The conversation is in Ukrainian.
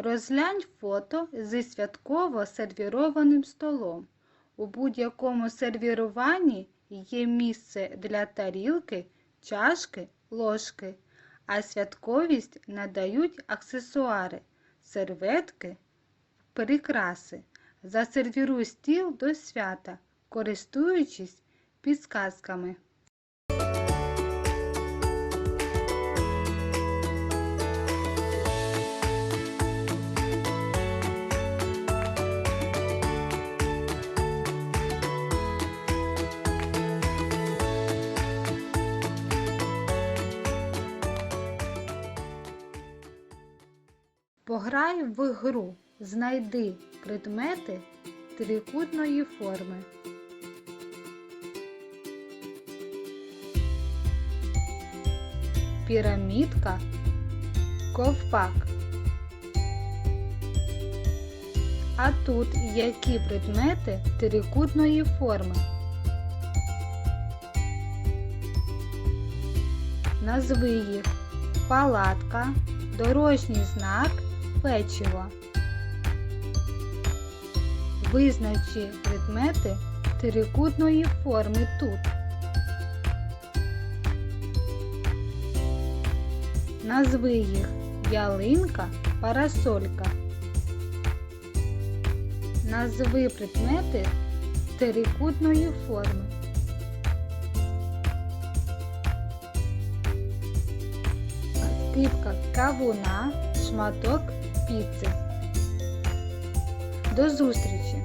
Розглянь фото зі святково сервірованим столом. У будь-якому сервіруванні є місце для тарілки, чашки, ложки, а святковість надають аксесуари, серветки, прикраси. Засервіруй стіл до свята, користуючись підсказками. Пограй в гру. Знайди предмети трикутної форми. Пірамідка, ковпак. А тут які предмети трикутної форми? Назви їх палатка, дорожній знак, печиво. Визначи предмети трикутної форми тут. Назви їх ялинка, парасолька. Назви предмети трикутної форми. Скипка кавуна, шматок піци. До зустрічі!